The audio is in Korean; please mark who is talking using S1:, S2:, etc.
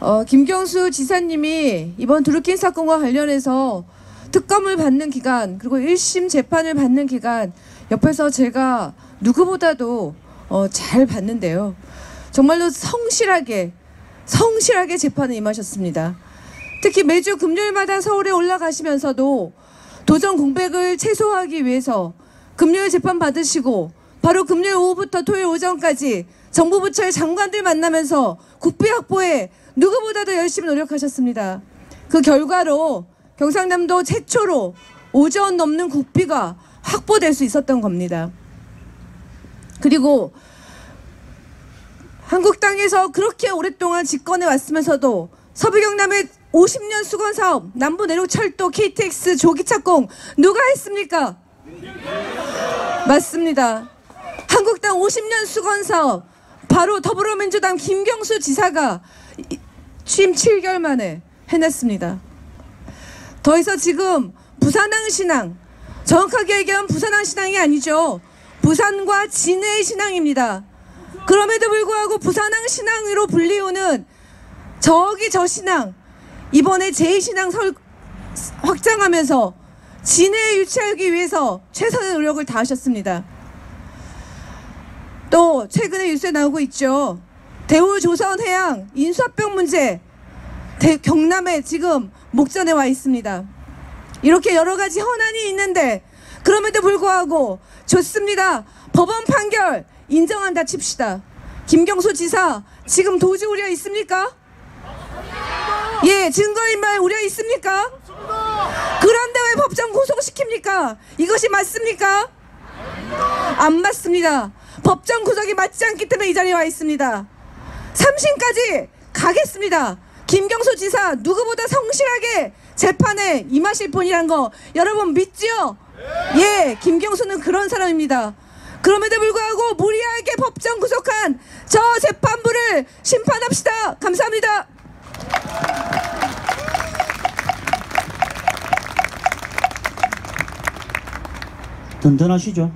S1: 어, 김경수 지사님이 이번 드루킨 사건과 관련해서 특검을 받는 기간 그리고 1심 재판을 받는 기간 옆에서 제가 누구보다도 어, 잘 봤는데요. 정말로 성실하게 성실하게 재판에 임하셨습니다. 특히 매주 금요일마다 서울에 올라가시면서도 도전 공백을 최소화하기 위해서 금요일 재판 받으시고 바로 금요일 오후부터 토요일 오전까지 정부 부처의 장관들 만나면서 국비 확보에 누구보다도 열심히 노력하셨습니다. 그 결과로 경상남도 최초로 5조 넘는 국비가 확보될 수 있었던 겁니다. 그리고 한국 땅에서 그렇게 오랫동안 집권해 왔으면서도 서부경남의 50년 수건 사업, 남부 내륙 철도, KTX 조기 착공 누가 했습니까? 맞습니다. 한국당 50년 수건 사업 바로 더불어민주당 김경수 지사가 이- 취임 7개월 만에 해냈습니다. 더해서 지금 부산항 신항 정확하게 얘기하면 부산항 신항이 아니죠. 부산과 진해의 신항입니다. 그럼에도 불구하고 부산항 신항으로 불리우는 저기 저 신항 이번에 제2신항 설 확장하면서 진해에 유치하기 위해서 최선의 노력을 다하셨습니다. 또 최근에 뉴스에 나오고 있죠. 대우 조선해양 인수합병 문제 대- 경남에 지금 목전에 와 있습니다. 이렇게 여러 가지 현안이 있는데 그럼에도 불구하고 좋습니다. 법원 판결 인정한다 칩시다. 김경수 지사 지금 도주 우려 있습니까? 예, 증거인멸 우려 있습니까? 그런데 왜 법정 구속시킵니까? 이것이 맞습니까? 안 맞습니다. 법정 구속이 맞지 않기 때문에 이 자리에 와 있습니다. 3심까지 가겠습니다. 김경수 지사 누구보다 성실하게 재판에 임하실 분이란 거 여러분 믿지요? 예, 김경수는 그런 사람입니다. 그럼에도 불구하고 무리하게 법정 구속한 저 재판부를 심판합시다. 감사합니다.
S2: 든든하시죠?